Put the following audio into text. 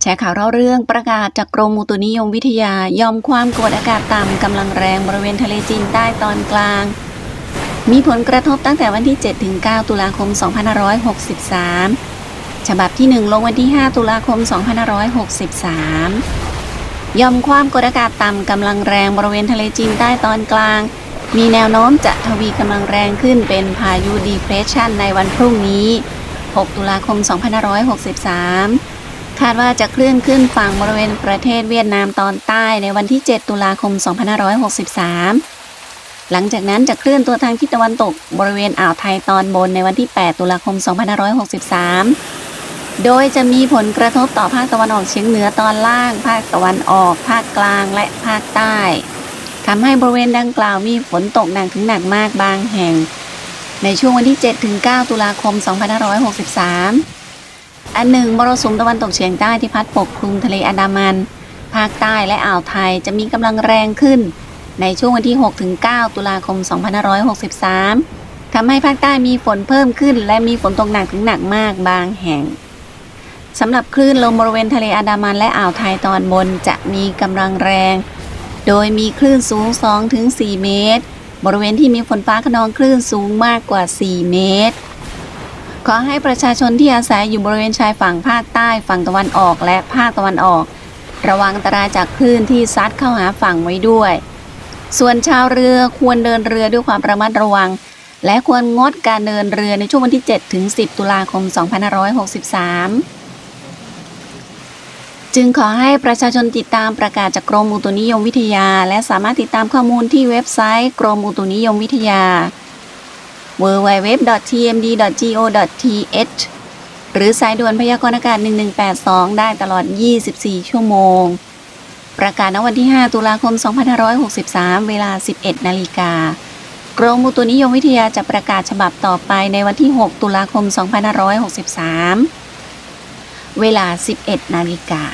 แชร์ข่าวเล่าเรื่องประกาศจากกรมอุตุนิยมวิทยายอมความกดอากาศต่ำกำลังแรงบริเวณทะเลจีนใต้ตอนกลาง มีผลกระทบตั้งแต่วันที่7ถึง9ตุลาคม 2563 ฉบับที่ 1 ลงวันที่ 5 ตุลาคม 2563ยอมความกดอากาศต่ำกำลังแรงบริเวณทะเลจีนใต้ตอนกลาง มีแนวโน้มจะทวีกำลังแรงขึ้นเป็นพายุดีเพรสชันในวันพรุ่งนี้ 6 ตุลาคม 2563 คาดว่าจะเคลื่อนขึ้นฝั่งบริเวณประเทศเวียดนามตอนใต้ในวันที่ 7 ตุลาคม 2563 หลังจากนั้นจะเคลื่อนตัวทางทิศตะวันตกบริเวณอ่าวไทยตอนบนในวันที่ 8 ตุลาคม 2563 โดยจะมีผลกระทบต่อภาคตะวันออกเฉียงเหนือตอนล่าง ภาคตะวันออก ภาคกลางและภาคใต้ทำให้บริเวณดังกล่าวมีฝนตกหนักถึงหนักมากบางแห่ง ในช่วงวันที่ 7 ถึง 9 ตุลาคม 2563 อันหนึ่งมรสุมตะวันตกเฉียงใต้ที่พัดปกคลุมทะเลอันดามัน ภาคใต้และอ่าวไทยจะมีกำลังแรงขึ้น ในช่วงวันที่6ถึง9ตุลาคม 2563 ทำให้ภาคใต้มีฝนเพิ่มขึ้น และมีฝนตกหนักถึงหนักมากบางแห่งสำหรับคลื่นลมบริเวณทะเลอันดามันและอ่าวไทยตอนบนจะมีกำลังแรง โดยมีคลื่นสูง 2-4 เมตร บริเวณที่มีฝนฟ้าขนองคลื่นสูงมากกว่า 4 เมตร ขอให้ประชาชนที่อาศัยอยู่บริเวณชายฝั่งภาคใต้ฝั่งตะวันออกและภาคตะวันออก ระวังอันตรายจากคลื่นที่ซัดเข้าหาฝั่งไว้ด้วย ส่วนชาวเรือควรเดินเรือด้วยความระมัดระวัง และควรงดการเดินเรือในช่วงวันที่ 7 ถึง 10 ตุลาคม 2563 จึงขอให้ประชาชนติดตามประกาศจากกรมอุตุนิยมวิทยา และสามารถติดตามข้อมูลที่เว็บไซต์ กรมอุตุนิยมวิทยา www.tmd.go.th หรือสายด่วนพยากรณ์อากาศ 1182 ได้ตลอด 24 ชั่วโมง ประกาศณวันที่ 5 ตุลาคม 2563 เวลา 11 นาฬิกากรมอุตุนิยมวิทยาจะประกาศฉบับต่อไปในวันที่ 6 ตุลาคม 2563 เวลา 11 นาฬิกา